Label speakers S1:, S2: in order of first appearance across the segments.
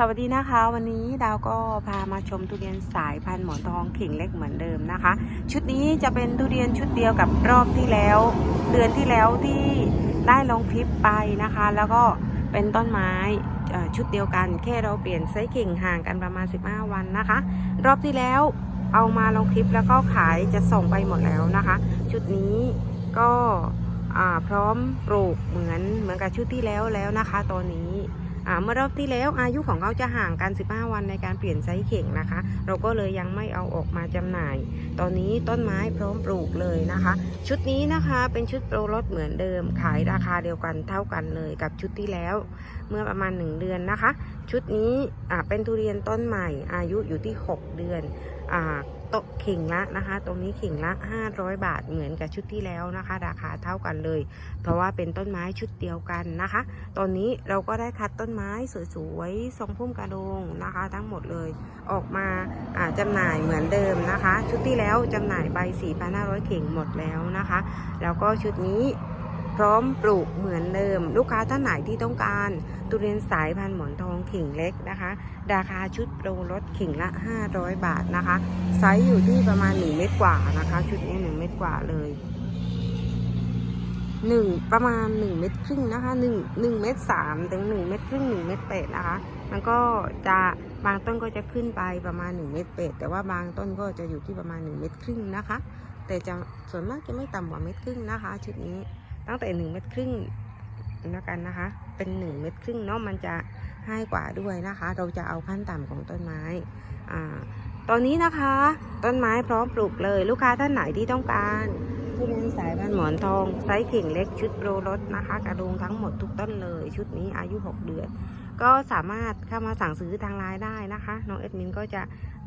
S1: สวัสดีนะคะ วันนี้ดาวก็พามาชมทุเรียนสายพันธุ์หมอนทองขิงเล็กเหมือนเดิมนะคะ ชุดนี้จะเป็นทุเรียนชุดเดียวกับรอบที่แล้ว เดือนที่แล้วที่ได้ลงคลิปไปนะคะ แล้วก็เป็นต้นไม้ชุดเดียวกัน แค่เราเปลี่ยนไซส์กิ่งห่างกันประมาณ 15 วันนะคะ รอบที่แล้วเอามาลงคลิปแล้วก็ขายจะส่งไปหมดแล้วนะคะ ชุดนี้ก็พร้อมปลูกเหมือนเหมือนกับชุดที่แล้วแล้วนะคะตอนนี้ เมื่อรอบที่แล้วอายุของเขาจะห่างกัน 15 วันในการเปลี่ยนไซส์เข่งนะคะ เราก็เลยยังไม่เอาออกมาจำหน่าย ตอนนี้ต้นไม้พร้อมปลูกเลยนะคะ ชุดนี้นะคะเป็นชุดโปรรสเหมือนเดิม ขายราคาเดียวกันเท่ากันเลยกับชุดที่แล้ว เมื่อประมาณ 1 เดือนนะคะ ชุดนี้เป็นทุเรียนต้นใหม่อายุอยู่ที่ 6 เดือนอ่า โตะขิงละนะคะ ตรงนี้ขิงละ 500 บาทเหมือนกับชุดที่แล้วนะคะ ราคาเท่ากันเลย เพราะว่าเป็นต้นไม้ชุดเดียวกันนะคะ ตอนนี้เราก็ได้คัดต้นไม้สวยๆทรงพุ่มกระโดงนะคะ ทั้งหมดเลยออกมาาจำหน่ายเหมือนเดิมนะคะ ชุดที่แล้วจำหน่ายไป4,500 เข่งหมดแล้วนะคะ แล้วก็ชุดนี้ พร้อมปลูกเหมือนเดิม ลูกค้าท่านไหนที่ต้องการทุเรียนสายพันธุ์หมอนทองขิงเล็กนะคะ ราคาชุดโปรลดขิงละ 500 บาทนะคะไซส์อยู่ที่ประมาณ 1 เมตรกว่านะคะ ชุดนี้ 1 เมตรกว่าเลยหนึ่งประมาณหนึ่งเม็ดครึ่งนะคะหนึ่งหนึ่งเม็ดสามถึงหนึ่งเม็ดครึ่งหนึ่งเม็ดเป็ดนะคะ มันก็จะบางต้นก็จะขึ้นไปประมาณหนึ่งเม็ดเป็ดแต่ว่าบางต้นก็จะอยู่ที่ประมาณหนึ่งเม็ดครึ่งนะคะ แต่จะส่วนมากจะไม่ต่ำกว่าเม็ดครึ่งนะคะ ชุดนี้ ตั้งแต่หนึ่งเม็ดครึ่งแล้วกันนะคะ เป็นหนึ่งเม็ดครึ่งเนาะมันจะให้กว่าด้วยนะคะ เราจะเอาขั้นต่ำของต้นไม้อ่าตอนนี้นะคะ ต้นไม้พร้อมปลูกเลย ลูกค้าท่านไหนที่ต้องการทุเรียนสายพันธุ์หมอนทองไซส์เข่งเล็กชุดโรรสนะคะ กระดุงทั้งหมดทุกต้นเลย ชุดนี้อายุ 6 เดือน ก็สามารถเข้ามาสั่งซื้อทางไลน์ได้นะคะน้องเอ็ดมินก็จะ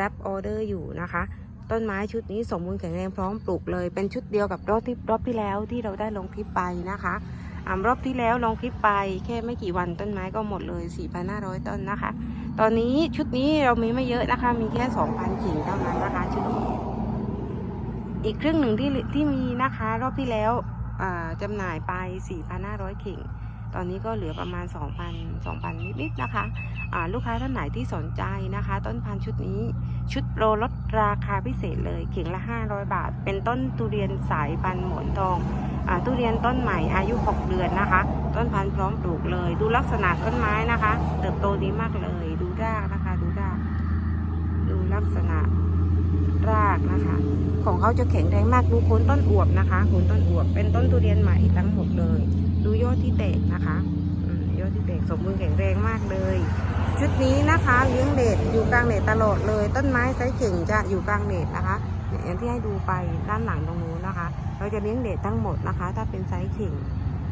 S1: รับออเดอร์อยู่นะคะ ต้นไม้ชุดนี้สมบูรณ์แข็งแรงพร้อมปลูกเลย เป็นชุดเดียวกับรอบที่รอบที่แล้วที่เราได้ลงคลิปไปนะคะอ่ารอบที่แล้วลงคลิปไปแค่ไม่กี่วันต้นไม้ก็หมดเลย 4,500 ต้นนะคะ ตอนนี้ชุดนี้เรามีไม่เยอะนะคะ มีแค่ 2,000กิ่งเท่านั้นนะคะชุดนี้อีกครึ่งหนึ่งที่ที่มีนะคะ รอบที่แล้วอ่าจำหน่ายไป 4,500เข่ง ตอนนี้ก็เหลือประมาณ 2,000 2,000 นิดๆนะคะอ่าลูกค้าท่านไหนที่สนใจนะคะ ต้นพันธุ์ชุดนี้ชุดโปรลดราคาพิเศษเลยเข่งละ 500 บาท เป็นต้นทุเรียนสายพันธุ์หมอนทองอทุเรียนต้นใหม่อายุ 6 เดือนนะคะ ต้นพันธุ์พร้อมปลูกเลย ดูลักษณะต้นไม้นะคะ เติบโตดีมากเลย ดูรากนะคะ ดูรากดูลักษณะรากนะคะ ของเขาจะแข็งแรงมากดูโคนต้นอวบนะคะโคนต้นอวบเป็นต้นทุเรียนใหม่ทั้งหมดเลย ดูยอดที่แตกนะคะยอดที่แตกสมบูรณ์แข็งแรงมากเลย ชุดนี้นะคะเลี้ยงเด็ดอยู่กลางเน็ตตลอดเลย ต้นไม้ไซส์เข่งจะอยู่กลางเน็ตนะคะอย่างที่ให้ดูไปด้านหลังตรงนู้นนะคะ เราจะเลี้ยงเด็ดทั้งหมดนะคะ ถ้าเป็นไซส์เข่ง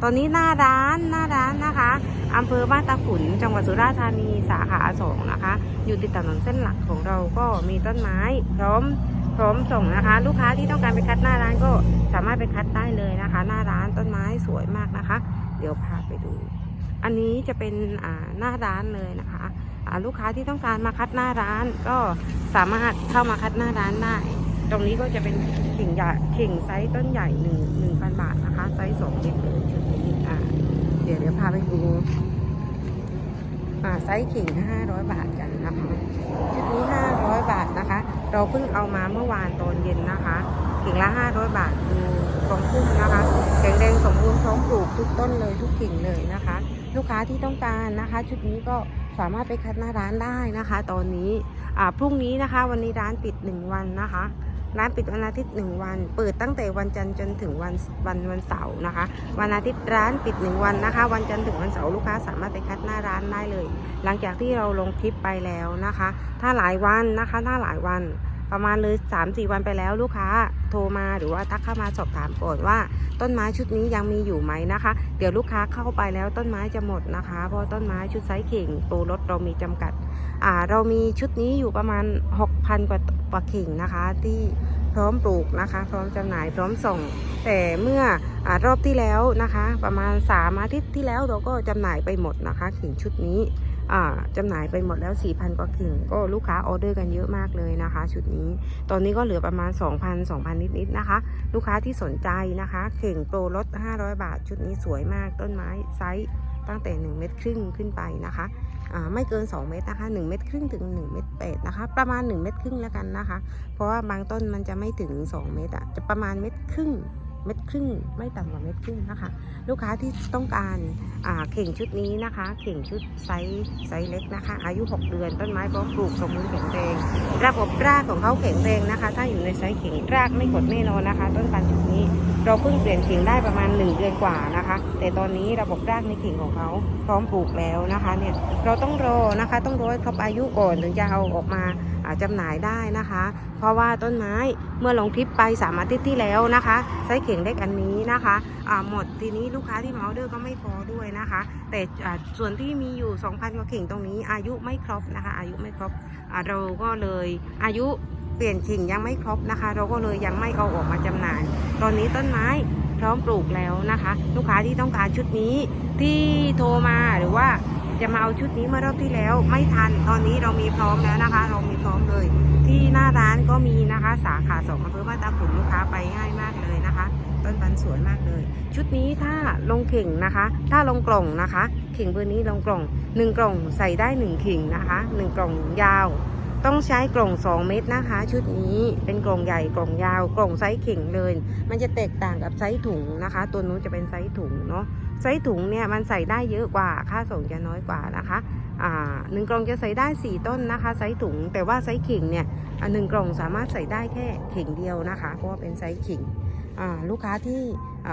S1: ตอนนี้หน้าร้านหน้าร้านนะคะอำเภอบ้านตาขุนจังหวัดสุราษฎร์ธานีสาขาสองนะคะ อยู่ติดถนนเส้นหลักของเราก็มีต้นไม้ พร้อมพร้อมส่งนะคะ ลูกค้าที่ต้องการไปคัดหน้าร้านก็สามารถไปคัดได้เลยนะคะ หน้าร้าน สวยมากนะคะ เดี๋ยวพาไปดู อันนี้จะเป็นหน้าร้านเลยนะคะลูกค้าที่ต้องการมาคัดหน้าร้านก็สามารถเข้ามาคัดหน้าร้านได้ ตรงนี้ก็จะเป็นขิงใหญ่ขิงไซส์ต้นใหญ่หนึ่งหนึ่งพันบาทนะคะ ไซส์สองเมตรเลยชุดนี้อ่าเดี๋ยวเดี๋ยวพาไปดูอ่าไซส์ขิงห้าร้อยบาทกันนะคะชุดนี้500บาทนะคะ เราเพิ่งเอามาเมื่อวานตอนเย็นนะคะ กิ่งละ500บาทดูทรงพุ่มนะคะแข็งแรงสมบูรณ์พร้อมปลูกทุกต้นเลยทุกกิ่งเลยนะคะ ลูกค้าที่ต้องการนะคะ ชุดนี้ก็สามารถไปคัดหน้าร้านได้นะคะ ตอนนี้อ่าพรุ่งนี้นะคะ วันนี้ร้านปิด1วันนะคะร้านปิดวันอาทิตย์1วัน เปิดตั้งแต่วันจันทร์จนถึงวันวันวันเสาร์นะคะ วันอาทิตย์ร้านปิด1วันนะคะ วันจันทร์ถึงวันเสาร์ลูกค้าสามารถไปคัดหน้าร้านได้เลย หลังจากที่เราลงคลิปไปแล้วนะคะ ถ้าหลายวันนะคะ ถ้าหลายวันประมาณเลย3 4วันไปแล้วลูกค้า โทรมาหรือว่าทักเข้ามาสอบถามก่อนว่า ต้นไม้ชุดนี้ยังมีอยู่ไหมนะคะ เดี๋ยวลูกค้าเข้าไปแล้วต้นไม้จะหมดนะคะ เพราะต้นไม้ชุดไซส์เข่งโปรรถเรามีจำกัดอ่าเรามีชุดนี้อยู่ประมาณ 6,000 กว่ากว่าเข่งนะคะ ที่พร้อมปลูกนะคะ พร้อมจำหน่ายพร้อมส่ง แต่เมื่ออรอบที่แล้วนะคะ ประมาณ3อาทิตย์ที่แล้วเราก็จำหน่ายไปหมดนะคะเข่งชุดนี้ จำหน่ายไปหมดแล้ว 4,000 กว่ากิ่ง ก็ลูกค้าออเดอร์กันเยอะมากเลยนะคะ ชุดนี้ ตอนนี้ก็เหลือประมาณ 2,000 2,000 นิดๆนะคะ ลูกค้าที่สนใจนะคะเข่งโปรลด 500 บาท ชุดนี้สวยมาก ต้นไม้ไซส์ตั้งแต่ 1 เมตรครึ่งขึ้นไปนะคะไม่เกิน 2 เมตรนะคะ 1 เมตรครึ่งถึง 1 เมตรแปดนะคะ ประมาณ 1 เมตรครึ่งแล้วกันนะคะ เพราะว่าบางต้นมันจะไม่ถึง 2 เมตรอะจะประมาณเมตรครึ่ง เม็ดครึ่งไม่ต่ำกว่าเม็ดครึ่งนะคะ ลูกค้าที่ต้องการาเข่งชุดนี้นะคะ เข่งชุดไซส์ไซส์เล็กนะคะ อายุ 6 เดือนต้นไม้พร้อมปลูกสมบูรณ์แข็งแรงระบบรากของเขาแข็งแรงนะคะ ถ้าอยู่ในไซส์เข่งรากไม่กดแน่นอนนะคะ ต้นพันธุ์ชุดนี้ เราเพิ่งเปลี่ยนเข่งได้ประมาณ 1 เดือนกว่านะคะ แต่ตอนนี้ระบบรากในเข่งของเขาพร้อมปลูกแล้วนะคะเนี่ยเราต้องรอนะคะ ต้องรอให้ครบอายุก่อนถึงจะเอาออกมาอ่าหน่ายได้นะคะ เพราะว่าต้นไม้เมื่อลงคลิปไปสามอาทิตย์ที่แล้วนะคะไซส์เข่งเล็กอันนี้นะคะหมดทีนี้ลูกค้าที่มาออเดอร์ก็ไม่พอด้วยนะคะ แต่ส่วนที่มีอยู่ 2,000กว่าเข่งตรงนี้ อายุไม่ครบนะคะ อายุไม่ครบเราก็เลยอายุเปลี่ยนเข่งยังไม่ครบนะคะ เราก็เลยยังไม่เอาออกมาจำหน่าย ตอนนี้ต้นไม้พร้อมปลูกแล้วนะคะ ลูกค้าที่ต้องการชุดนี้ที่โทรมาหรือว่า จะมาเอาชุดนี้เมื่อรอบที่แล้วไม่ทัน ตอนนี้เรามีพร้อมแล้วนะคะ เรามีพร้อมเลย ที่หน้าร้านก็มีนะคะ สาขาสองอำเภอบ้านตาขุนลูกค้าไปง่ายมากเลยนะคะ ต้นพันสวยมากเลย ชุดนี้ถ้าลงเข่งนะคะ ถ้าลงกล่องนะคะ เข่งเบอร์นี้ลงกล่องหนึ่งกล่องใส่ได้หนึ่งเข่งนะคะหนึ่งกล่องยาว ต้องใช้กล่อง 2 เมตรนะคะ ชุดนี้เป็นกล่องใหญ่กล่องยาว กล่องไซส์เข่งเลย มันจะแตกต่างกับไซส์ถุงนะคะ ตัวนู้นจะเป็นไซส์ถุงเนาะ ไซส์ถุงเนี่ยมันใส่ได้เยอะกว่าค่าส่งจะน้อยกว่านะคะอ่าหนึ่งกล่องจะใส่ได้ 4 ต้นนะคะไซส์ถุง แต่ว่าไซส์เข่งเนี่ยหนึ่งกล่องสามารถใส่ได้แค่เข่งเดียวนะคะเพราะว่าเป็นไซส์เข่งอ่าลูกค้าที่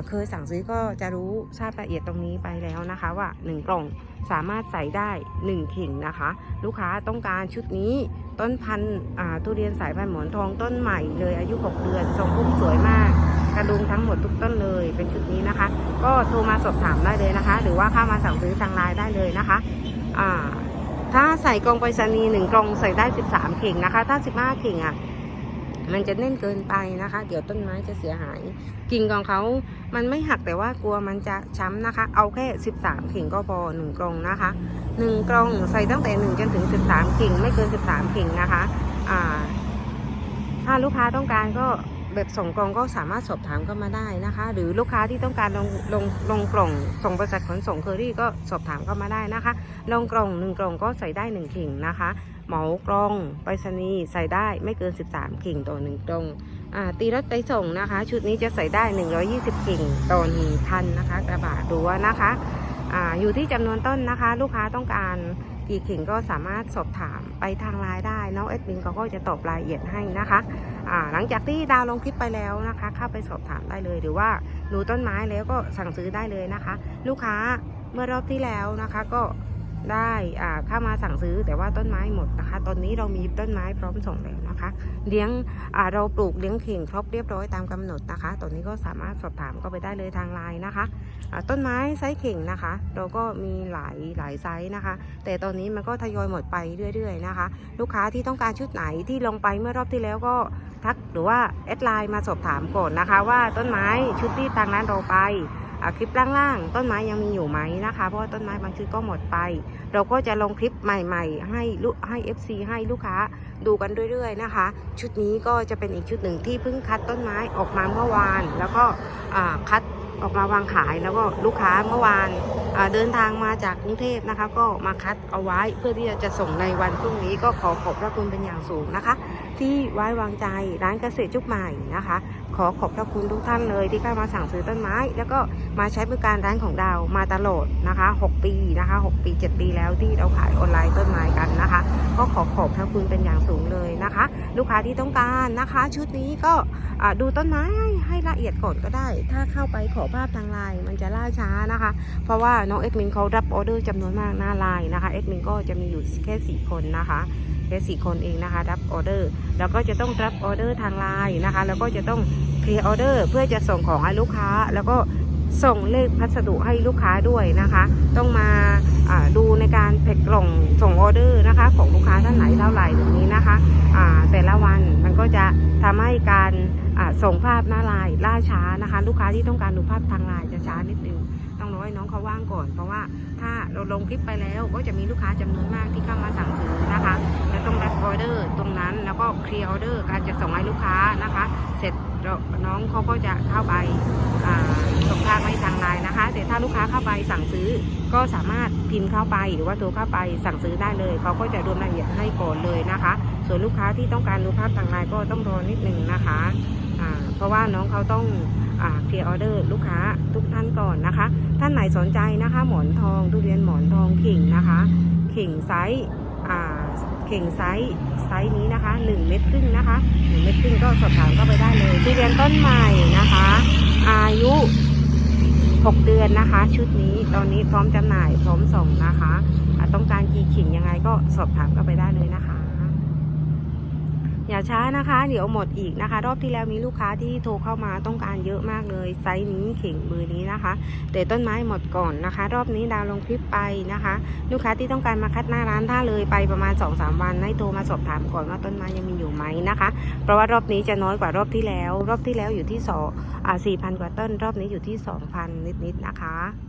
S1: เคยสั่งซื้อก็จะรู้ทราบละเอียดตรงนี้ไปแล้วนะคะว่า 1 กล่องสามารถใส่ได้1เข่งนะคะ ลูกค้าต้องการชุดนี้ต้นพันธุ์อ่าทุเรียนสายพันธุ์หมอนทองต้นใหม่เลยอายุ 6 เดือนทรงพุ่มสวยมาก ระดุมทั้งหมดทุกต้นเลยเป็นชุดนี้นะคะ ก็โทรมาสอบถามได้เลยนะคะ หรือว่าเข้ามาสั่งซื้อทางไลน์ได้เลยนะคะอ่าถ้าใส่กล่องไปรษณีย์หนึ่งกล่องใส่ได้13เข่งนะคะ ถ้า15เข่งอะมันจะแน่นเกินไปนะคะ เดี๋ยวต้นไม้จะเสียหาย กิ่งของเขา มันไม่หักแต่ว่ากลัวมันจะช้ำนะคะ เอาแค่ 13เข่งก็พอ1กลองนะคะ 1กลองใส่ตั้งแต่ 1 จนถึง 13เข่ง ไม่เกิน 13เข่งนะคะ อ่า ถ้าลูกค้าต้องการก็ แบบส่งกล่องก็สามารถสอบถามเข้ามาได้นะคะ หรือลูกค้าที่ต้องการลงลงลงกล่องส่งบริษัทขนส่งเคอรี่ก็สอบถามเข้ามาได้นะคะลงกล่องหนึ่งกล่องก็ใส่ได้หนึ่งข่งนะคะเหมากล่องไปรษณีย์ใส่ได้ไม่เกิน 13เข่งต่อหนึ่งกล่องตีรถไปส่งนะคะ ชุดนี้จะใส่ได้ 120เข่งต่อหนึ่งคันนะคะ กระบะรั้วนะคะออยู่ที่จำนวนต้นนะคะ ลูกค้าต้องการ กี่เข่งก็สามารถสอบถามไปทางไลน์ได้น้องเอ็ดมินเขาก็จะตอบรายละเอียดให้นะคะอ่าหลังจากที่ดาวลงคลิปไปแล้วนะคะ เข้าไปสอบถามได้เลย หรือว่าดูต้นไม้แล้วก็สั่งซื้อได้เลยนะคะ ลูกค้าเมื่อรอบที่แล้วนะคะก็ ได้เข้ามาสั่งซื้อแต่ว่าต้นไม้หมดนะคะ ตอนนี้เรามีต้นไม้พร้อมส่งแล้วนะคะเลี้ยงเราปลูกเลี้ยงเข่งครบเรียบร้อยตามกำหนดนะคะ ตอนนี้ก็สามารถสอบถามก็ไปได้เลยทางไลน์นะคะต้นไม้ไซส์เข่งนะคะ เราก็มีหลายหลายไซส์นะคะ แต่ตอนนี้มันก็ทยอยหมดไปเรื่อยๆนะคะ ลูกค้าที่ต้องการชุดไหนที่ลงไปเมื่อรอบที่แล้วก็ทักหรือว่าแอดไลน์มาสอบถามก่อนนะคะ ว่าต้นไม้ชุดที่ทางนั้นเราไป คลิปล่างๆ ต้นไม้ยังมีอยู่ไหมนะคะ เพราะว่าต้นไม้บางชุดก็หมดไป เราก็จะลงคลิปใหม่ ๆ ให้ลูกให้ FC ให้ลูกค้าดูกันเรื่อยๆนะคะ ชุดนี้ก็จะเป็นอีกชุดหนึ่งที่เพิ่งคัดต้นไม้ออกมาเมื่อวาน แล้วก็อ่าคัดออกมาวางขายแล้วก็ลูกค้าเมื่อวานอ่าเดินทางมาจากกรุงเทพนะคะ ก็มาคัดเอาไว้เพื่อที่จะส่งในวันพรุ่งนี้ก็ขอขอบพระคุณเป็นอย่างสูงนะคะ ที่ไว้วางใจร้านเกษตรจุกใหม่นะคะ ขอขอบพระคุณทุกท่านเลยที่เข้ามาสั่งซื้อต้นไม้ แล้วก็มาใช้บริการร้านของดาวมาตลอดนะคะ 6 ปีนะคะ 6 ปี 7 ปีแล้วที่เราขายออนไลน์ต้นไม้กันนะคะ ก็ขอขอบพระคุณเป็นอย่างสูงเลยนะคะ ลูกค้าที่ต้องการนะคะ ชุดนี้ก็ดูต้นไม้ให้ละเอียดก่อนก็ได้ ถ้าเข้าไปขอภาพทางไลน์มันจะล่าช้านะคะ เพราะว่าน้องเอ็กมินเขารับออเดอร์จำนวนมากหน้าไลน์นะคะเอ็กมินก็จะมีอยู่แค่ 4 คนนะคะแค่สี่คนเองนะคะ รับออเดอร์ แล้วก็จะต้องรับออเดอร์ทางไลน์นะคะ แล้วก็จะต้องเคลียร์ออเดอร์เพื่อจะส่งของให้ลูกค้า แล้วก็ส่งเลขพัสดุให้ลูกค้าด้วยนะคะ ต้องมาดูในการแพ็คกล่องส่งออเดอร์นะคะ ของลูกค้าท่านไหนเท่าไหร่ตรงนี้นะคะแต่ละวันมันก็จะทำให้การส่งภาพหน้าลน์ล่าช้านะคะ ลูกค้าที่ต้องการดูภาพทางลน์จะช้านิดนึงต้องรอให้น้องเขาว่างก่อน เพราะว่าถ้าเราลงคลิปไปแล้วก็จะมีลูกค้าจำนวนมากที่เข้ามาสั่งซื้อนะคะแล้วต้องรับออเดอร์ตรงนั้นแล้วก็เคลียร์ออเดอร์การจะส่งให้ลูกค้านะคะ เสร็จ น้องเขาก็จะเข้าไปส่งทางไปทางไลน์นะคะ แต่ถ้าลูกค้าเข้าไปสั่งซื้อก็สามารถพิมพ์เข้าไปหรือว่าโทรเข้าไปสั่งซื้อได้เลยเขาก็จะรวมรายละเอียดให้ก่อนเลยนะคะ ส่วนลูกค้าที่ต้องการดูภาพทางไลน์ก็ต้องรอนิดนึงนะคะเพราะว่าน้องเขาต้องเคลียร์ออเดอร์ลูกค้าทุกท่านก่อนนะคะ ท่านไหนสนใจนะคะ หมอนทองทุเรียนหมอนทองขิงนะคะ ขิงไซส์ เข่งไซส์ไซส์นี้นะคะ1เม็ดครึ่งนะคะ1เม็ดครึ่งก็สอบถามก็ไปได้เลยทุเรียนต้นใหม่นะคะ อายุ 6 เดือนนะคะ ชุดนี้ตอนนี้พร้อมจำหน่ายพร้อมส่งนะคะ ต้องการกี่ขิงยังไงก็สอบถามก็ไปได้เลยนะคะ อย่าช้านะคะ เดี๋ยวหมดอีกนะคะ รอบที่แล้วมีลูกค้าที่โทรเข้ามาต้องการเยอะมากเลยไซส์นี้เข่งเบอร์นี้นะคะ แต่ต้นไม้หมดก่อนนะคะ รอบนี้ดาวลงคลิปไปนะคะ ลูกค้าที่ต้องการมาคัดหน้าร้านถ้าเลยไปประมาณ 2-3 วันให้โทรมาสอบถามก่อนว่าต้นไม้ยังมีอยู่ไหมนะคะ เพราะว่ารอบนี้จะน้อยกว่ารอบที่แล้ว รอบที่แล้วอยู่ที่สองอ่า4,000กว่าต้น รอบนี้อยู่ที่ 2,000 นิดๆนะคะ